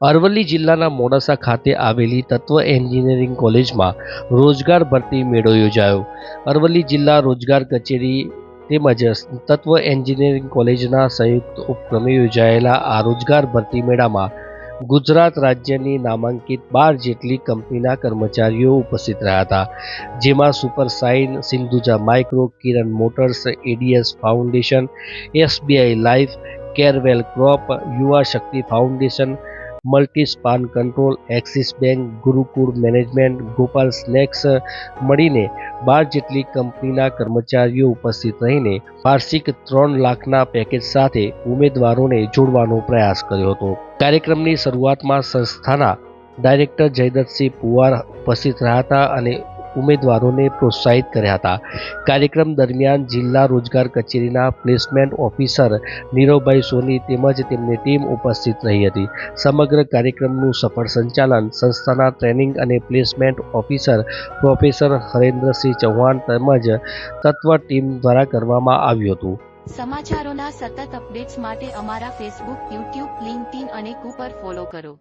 અરવલ્લી જિલ્લાના મોડાસા ખાતે આવેલી તત્વ એન્જિનિયરિંગ કોલેજમાં રોજગાર ભરતી મેળો યોજાયો. અરવલ્લી જિલ્લા રોજગાર કચેરી તેમજ તત્વ એન્જિનિયરિંગ કોલેજના સંયુક્ત ઉપક્રમે યોજાયેલા આ રોજગાર ભરતી મેળામાં ગુજરાત રાજ્યની નામાંકિત બાર જેટલી કંપનીના કર્મચારીઓ ઉપસ્થિત રહ્યા હતા, જેમાં Super Sign, Sindhuja Micro, Kiran Motors, ADS Foundation, SBI Life Carewell Crop, Yuva Shakti Foundation Multi Span Control Axis Bank Gurukul Management Gopal Snacks મળીને બાર જેટલી કંપનીના કર્મચારીઓ ઉપસ્થિત રહીને વાર્ષિક ત્રણ લાખના પેકેજ સાથે ઉમેદવારોને જોડવાનો પ્રયાસ કર્યો હતો. કાર્યક્રમની શરૂઆતમાં સંસ્થાના ડાયરેક્ટર જયદત્તસિંહ પુવાર ઉપસ્થિત રહ્યા હતા અને ઉમેદવારોને પ્રોત્સાહિત કર્યા હતા. કાર્યક્રમ દરમિયાન જિલ્લા રોજગાર કચેરીના પ્લેસમેન્ટ ઓફિસર નીરવભાઈ સોની તેમજ તેમની ટીમ ઉપસ્થિત રહી હતી. સમગ્ર કાર્યક્રમનું સફળ સંચાલન સંસ્થાના ટ્રેનિંગ અને placement officer professor Harendrasinh Chauhan તેમજ તત્વ ટીમ દ્વારા કરવામાં આવ્યું હતું. સમાચારોના સતત અપડેટ્સ માટે અમારા ફેસબુક, યુટ્યુબ, લિંક્ડઇન અને કુપર ફોલો કરો.